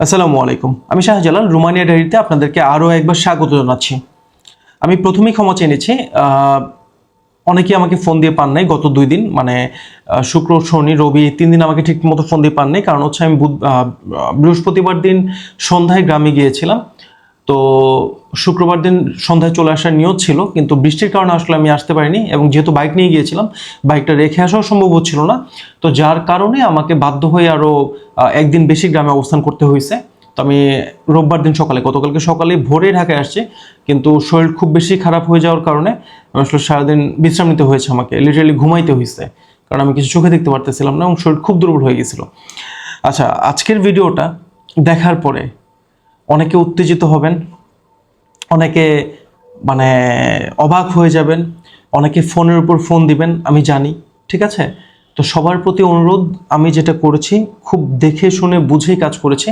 আসসালামু আলাইকুম। আমি শাহজালাল, রোমানিয়া ডায়েরিতে আপনাদেরকে আরও একবার স্বাগত জানাচ্ছি। আমি প্রথমেই ক্ষমা চেনেছি অনেকেই আমাকে ফোন দিয়ে পান নাই গত দুই দিন মানে শুক্র, শনি, রবি, তিন দিন আমাকে ঠিক মতো ফোন দিয়ে পান নাই, কারণ হচ্ছে আমি বৃহস্পতিবার দিন সন্ধ্যায় গ্রামে গিয়েছিলাম। তো শুক্রবার দিন সন্ধ্যায় চলে আসার নিয়ত ছিল, কিন্তু বৃষ্টির কারণে আসলে আমি আসতে পারিনি এবং যেহেতু বাইক নিয়ে গিয়েছিলাম বাইকটা রেখে আসাও সম্ভব হচ্ছিল না। তো যার কারণে আমাকে বাধ্য হয়ে আরও একদিন বেশি গ্রামে অবস্থান করতে হয়েছে। তো আমি রোববার দিন সকালে, গতকালকে সকালে ভোরে ঢাকায় আসছি, কিন্তু শরীর খুব বেশি খারাপ হয়ে যাওয়ার কারণে আসলে সারাদিন বিশ্রাম নিতে হয়েছে আমাকে লিটারালি ঘুমাইতে হয়েছে, কারণ আমি কিছু চোখে দেখতে পারতেছিলাম না এবং শরীর খুব দুর্বল হয়ে গেছিল আচ্ছা আজকের ভিডিওটা দেখার পরে অনেকে উত্তেজিত হবেন, অনেকে মানে অবাক হয়ে যাবেন, অনেকে ফোনের উপর ফোন দিবেন, আমি জানি, ঠিক আছে? তো সবার প্রতি অনুরোধ, আমি যেটা করেছি, খুব দেখে শুনে বুঝেই কাজ করেছি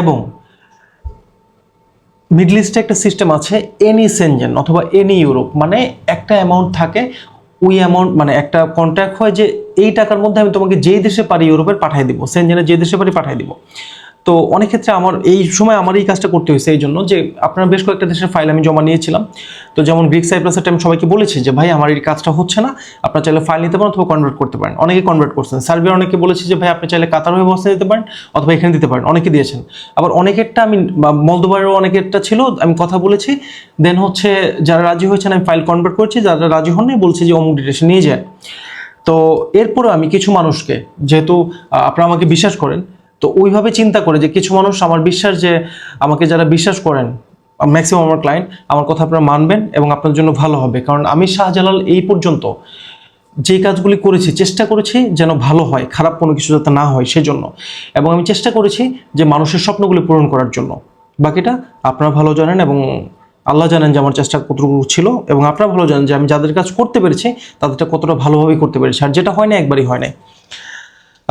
এবং মিডল ইস্টে একটা সিস্টেম আছে, এনি সেনজেন অথবা এনি ইউরোপ মানে একটা অ্যামাউন্ট থাকে, ওই অ্যামাউন্ট মানে একটা কন্ট্রাক্ট হয় যে এই টাকার মধ্যে আমি তোমাকে যেই দেশে পারি ইউরোপের পাঠিয়ে দিব সেনজেনের যে দেশে পারি পাঠিয়ে দিব। তো অনেক ক্ষেত্রে আমার এই সময় আমার এই কাজটা করতে হয়েছে এই জন্য যে আপনার বেশ কয়েকটা দেশের ফাইল আমি জমা নিয়েছিলাম। তো যেমন গ্রিক সাইপ্রাসের টাইম সবাইকে বলেছি যে, ভাই, আমার এই কাজটা হচ্ছে না, আপনার চাইলে ফাইল নিতে পারেন অথবা কনভার্ট করতে পারেন। অনেকে কনভার্ট করছেন। সার্বিয়ার অনেকে বলেছি যে, ভাই, আপনি চাইলে কাতার হয়ে বসে দিতে পারেন অথবা এখানে দিতে পারেন। অনেকে দিয়েছেন। আবার অনেকেরটা আমি মলদোবারেরও অনেকেরটা ছিল, আমি কথা বলেছি। দেন হচ্ছে যারা রাজি হয়েছেন, আমি ফাইল কনভার্ট করছি। যারা রাজি হননি, বলছি যে, অমুক ডিটেশন নিয়ে যায়। তো এরপরে আমি কিছু মানুষকে, যেহেতু আপনারা আমাকে বিশ্বাস করেন তো ওইভাবে চিন্তা করে যে কিছু মানুষ আমার বিশ্বাস যে আমাকে যারা বিশ্বাস করেন ম্যাক্সিমাম আমার ক্লায়েন্ট আমার কথা আপনারা মানবেন এবং আপনার জন্য ভালো হবে। কারণ আমি শাহজালাল এই পর্যন্ত যে কাজগুলি করেছি, চেষ্টা করেছি যেন ভালো হয়, খারাপ কোনো কিছু যাতে না হয় সেজন্য। এবং আমি চেষ্টা করেছি যে মানুষের স্বপ্নগুলি পূরণ করার জন্য। বাকিটা আপনারা ভালো জানেন এবং আল্লাহ জানেন যে আমার চেষ্টা কতটুকু ছিল এবং আপনারা ভালো জানেন যে আমি যাদের কাজ করতে পেরেছি, তাদেরটা কতটা ভালোভাবেই করতে পেরেছি। আর যেটা হয় না, একবারই হয় না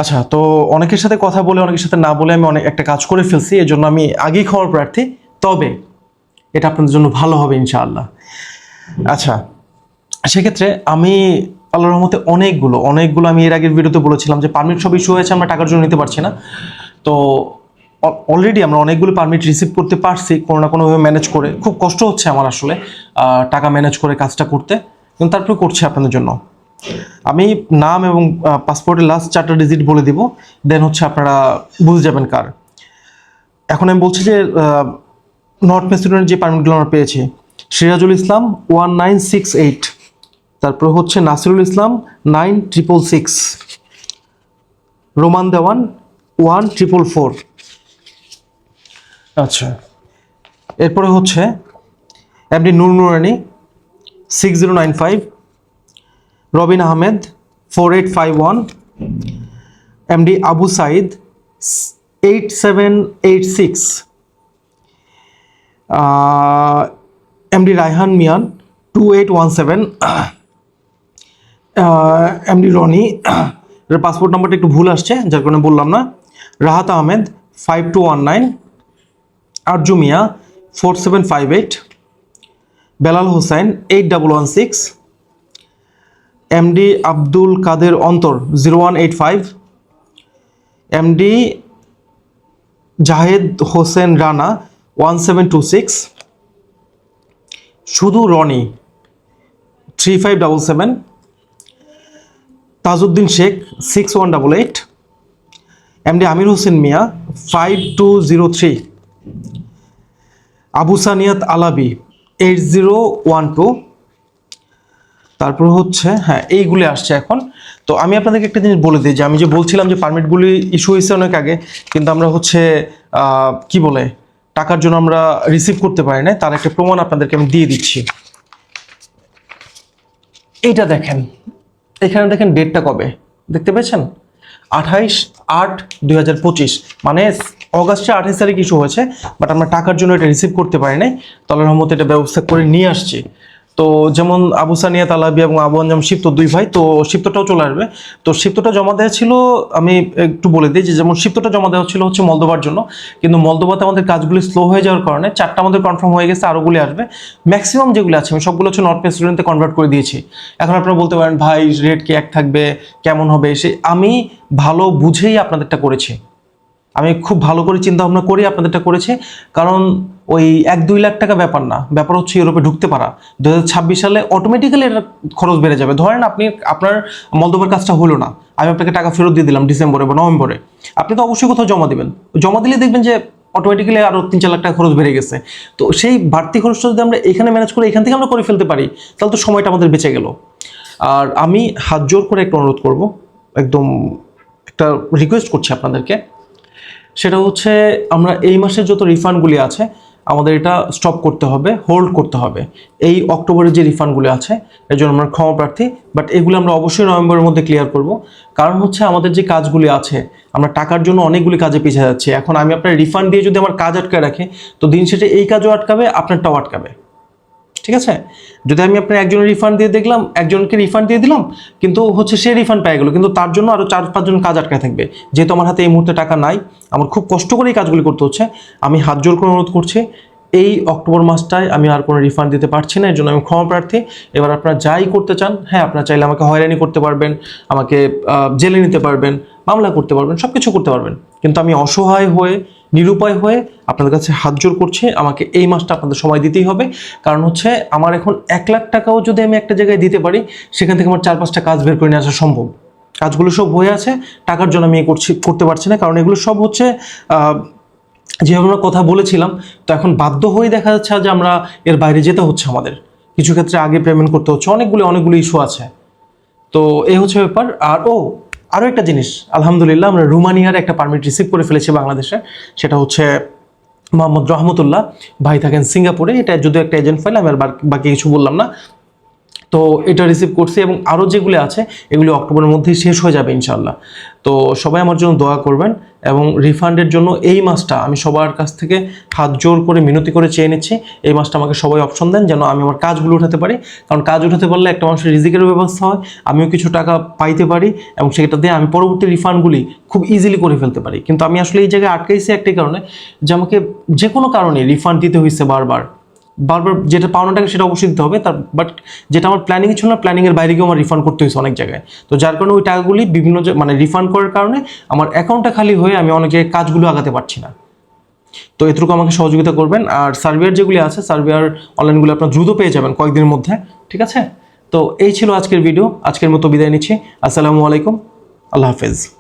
আচ্ছা তো অনেকের সাথে কথা বলে, অনেকের সাথে না বলে আমি অনেক, একটা কাজ করে ফেলছি এর জন্য আমি আগেই খবর প্রার্থী। তবে এটা আপনাদের জন্য ভালো হবে ইনশাআল্লাহ। আচ্ছা সেক্ষেত্রে আমি আল্লাহর রহমতে অনেকগুলো অনেকগুলো আমি এর আগের ভিডিওতে বলেছিলাম যে পারমিট সব ইস্যু হয়েছে, আমরা টাকার জন্য নিতে পারছি না। তো অলরেডি আমরা অনেকগুলো পারমিট রিসিভ করতে পারছি, কোনো না কোনোভাবে ম্যানেজ করে। খুব কষ্ট হচ্ছে আমার আসলে টাকা ম্যানেজ করে কাজটা করতে। কিন্তু তারপরে করছি আপনাদের জন্য। আমি নাম এবং পাসপোর্টের লাস্ট চারটা ডিজিট বলে দিব দেন হচ্ছে আপনারা বুঝে যাবেন কার। এখন আমি বলছি যে নর্থ মেসিডোনিয়ার যে পারমিটগুলো আমরা পেয়েছি, Sirajul Islam one nine six eight তারপর হচ্ছে Nasirul Islam nine triple six Roman Dewan one triple four আচ্ছা এরপরে হচ্ছে MD Nur Nurani six zero nine five Robin Ahmed four eight five one MD Abu Sayeed eight seven eight six MD Raihan Mian two eight one seven MD Roni passport নাম্বারটা একটু ভুল আসছে, যার কারণে বললাম না। Rahat Ahmed five two one nine Arju Mia four seven five eight Belal Hossain eight double one six MD Abdul Kader Antar zero one eight five MD Jahed Hossain Rana one seven two six শুধু Roni three five double seven Tajuddin Sheikh six one double eight MD Amir Hossain Mia five two zero three Abu Saniat Alabi eight zero one two তারপর হচ্ছে হ্যাঁ এইগুলি আসছে এখন। তো আমি আপনাদেরকে একটা জিনিস বলে দিই যে, আমি যে বলছিলাম যে পারমিটগুলি ইস্যু হয়েছে অনেক আগে, কিন্তু আমরা হচ্ছে কি বলে, টাকার জন্য আমরা রিসিভ করতে পারি না তার একটা প্রমাণ আপনাদেরকে আমি দিয়ে দিচ্ছি। এইটা দেখেন, এখানে দেখেন ডেটটা কবে, দেখতে পেয়েছেন? আঠাইশ আট দুই মানে অগাস্টে আঠাইশ তারিখ ইস্যু হয়েছে বাট আমরা টাকার জন্য এটা রিসিভ করতে পারি নাই তলার রহমতে এটা ব্যবস্থা করে নিয়ে আসছি। তো যেমন আবু সানিয়া, তালাবি এবং আবু আঞ্জাম শিপ্ত দুই ভাই, তো শিপ্তটাও চলে আসবে। তো শিপ্তটা জমা দেওয়া ছিল, আমি একটু বলে দিই যে যেমন শিপ্তটা জমা দেওয়া ছিল হচ্ছে মলদোবার জন্য, কিন্তু মলদোবাতে আমাদের কাজগুলি স্লো হয়ে যাওয়ার কারণে চারটা আমাদের কনফার্ম হয়ে গেছে, আরোগুলি আসবে। ম্যাক্সিমাম যেগুলো আছে, আমি সবগুলো হচ্ছে নর্থ প্রেসিডেন্টে কনভার্ট করে দিয়েছি। এখন আপনারা বলতে পারেন, ভাই রেট কি এক থাকবে? কেমন হবে? সে আমি ভালো বুঝেই আপনাদেরটা করেছি। আমি খুব ভালো করে চিন্তা ভাবনা করি আপনাদেরটা করেছি, কারণ ওই এক দুই লাখ টাকা ব্যাপার না। ব্যাপার হচ্ছে ইউরোপে ঢুকতে পারা। দু হাজার ছাব্বিশ সালে অটোমেটিক্যালি এটা খরচ বেড়ে যাবে। ধরেন আপনি, আপনার মলদোবার কাজটা হলো না। আমি আপনাকে টাকা ফেরত দিয়ে দিলাম ডিসেম্বরে বা নভেম্বরে। আপনি তো অবশ্যই কোথাও জমা দিবেন। জমা দিলে দেখবেন যে অটোমেটিক্যালি আরও তিন চার লাখ টাকা খরচ বেড়ে গেছে। তো সেই বাড়তি খরচটা যদি আমরা এখানে ম্যানেজ করে, এখান থেকে আমরা করে ফেলতে পারি, তাহলে তো সময়টা আমাদের বেঁচে গেল। আর আমি হাত জোর করে একটা অনুরোধ করব। একদম একটা রিকোয়েস্ট করছি আপনাদেরকে। সেটা হচ্ছে, আমরা এই মাসের যত রিফান্ডগুলি আছে আমাদের এটা স্টপ করতে হবে হোল্ড করতে হবে। এই অক্টোবরের যে রিফান্ডগুলো আছে, এর জন্য আমরা ক্ষমা প্রার্থী বাট এগুলো আমরা অবশ্যই নভেম্বরের মধ্যে ক্লিয়ার করব। কারণ হচ্ছে আমাদের যে কাজগুলি আছে, আমরা টাকার জন্য অনেকগুলি কাজে পিছিয়ে যাচ্ছি। এখন আমি আপনার রিফান্ড দিয়ে যদি আমার কাজ আটকায় রাখি, তো দিন শেষে এই কাজও আটকাবে, আপনারটাও আটকাবে। ঠিক আছে? যদি আমি আপনার একজনের রিফান্ড দিয়ে দেখলাম, একজনকে রিফান্ড দিয়ে দিলাম, কিন্তু হচ্ছে সে রিফান্ড পেয়ে গেলো, কিন্তু তার জন্য আরও চার পাঁচজন কাজ আটকায় থাকবে। যেহেতু আমার হাতে এই মুহূর্তে টাকা নাই, আমার খুব কষ্ট করে এই কাজগুলি করতে হচ্ছে, আমি হাত জোর করে অনুরোধ করছি, এই অক্টোবর মাসটায় আমি আর কোনো রিফান্ড দিতে পারছি না, এর জন্য আমি ক্ষমা প্রার্থী। এবার আপনারা যাই করতে চান হ্যাঁ আপনারা চাইলে আমাকে হয়রানি করতে পারবেন, আমাকে জেলে নিতে পারবেন, মামলা করতে পারবেন সব কিছু করতে পারবেন। কিন্তু আমি অসহায় হয়ে নিরুপায় হয়ে আপনাদের কাছে হাত জোর করছে, আমাকে এই মাসটা আপনাদের সময় দিতেই হবে। কারণ হচ্ছে, আমার এখন এক লাখ টাকাও যদি আমি একটা জায়গায় দিতে পারি, সেখান থেকে আমার চার পাঁচটা কাজ বের করে নিয়ে আসা সম্ভব। কাজগুলো সব হয়ে আছে, টাকার জন্য আমি এ করছি, করতে পারছি না, কারণ এগুলো সব হচ্ছে যেভাবে আমরা কথা বলেছিলাম, তো এখন বাধ্য হয়ে দেখা যাচ্ছে যে আমরা এর বাইরে যেতে হচ্ছে আমাদের। কিছু ক্ষেত্রে আগে পেমেন্ট করতে হচ্ছে, অনেকগুলো অনেকগুলো ইস্যু আছে। তো এই হচ্ছে ব্যাপার, আর ও আরও একটা জিনিস, আলহামদুলিল্লাহ আমরা রুমানিয়ার একটা পারমিট রিসিভ করে ফেলেছি বাংলাদেশে, সেটা হচ্ছে মোহাম্মদ রহমতুল্লাহ। ভাই থাকেন সিঙ্গাপুরে, এটা যদি একটা এজেন্ট ফাইল আমি আর বাকি- কিছু বললাম না। তো এটা রিসিভ করছি এবং আরও যেগুলি আছে, এগুলি অক্টোবরের মধ্যেই শেষ হয়ে যাবে ইনশাল্লাহ তো সবাই আমার জন্য দোয়া করবেন এবং রিফান্ডের জন্য এই মাসটা আমি সবার কাছ থেকে হাত জোর করে মিনতি করে চেয়ে নিচ্ছি। এই মাসটা আমাকে সবাই অপশন দেন যেন আমি আমার কাজগুলো উঠাতে পারি। কারণ কাজ উঠাতে পারলে একটা মানুষের রিজিকের ব্যবস্থা হয়, আমিও কিছু টাকা পাইতে পারি এবং সেটা দিয়ে আমি পরবর্তী রিফান্ডগুলি খুব ইজিলি করে ফেলতে পারি। কিন্তু আমি আসলে এই জায়গায় আটকাইছি একটাই কারণে যে আমাকে যে কোনো কারণে রিফান্ড দিতে হয়েছে বারবার। বারবার যেটা পাওনা টাকা সেটা অবশ্যই দিতে হবে, তার বাট যেটা আমার প্ল্যানিং ছিল না প্ল্যানিংয়ের বাইরে গিয়েও আমার রিফান্ড করতে হয়েছে অনেক জায়গায়। তো যার কারণে ওই টাকাগুলি বিভিন্ন মানে রিফান্ড করার কারণে আমার অ্যাকাউন্টটা খালি হয়ে আমি অনেক জায়গায় কাজগুলো আগাতে পারছি না। তো এটুকু আমাকে সহযোগিতা করবেন, আর সার্ভিয়ার যেগুলি আছে সার্ভেয়ার অনলাইনগুলো আপনার দ্রুত পেয়ে যাবেন কয়েকদিনের মধ্যে, ঠিক আছে? তো এই ছিল আজকের ভিডিও আজকের মতো বিদায় নিচ্ছি। আসসালামু আলাইকুম, আল্লাহ হাফেজ।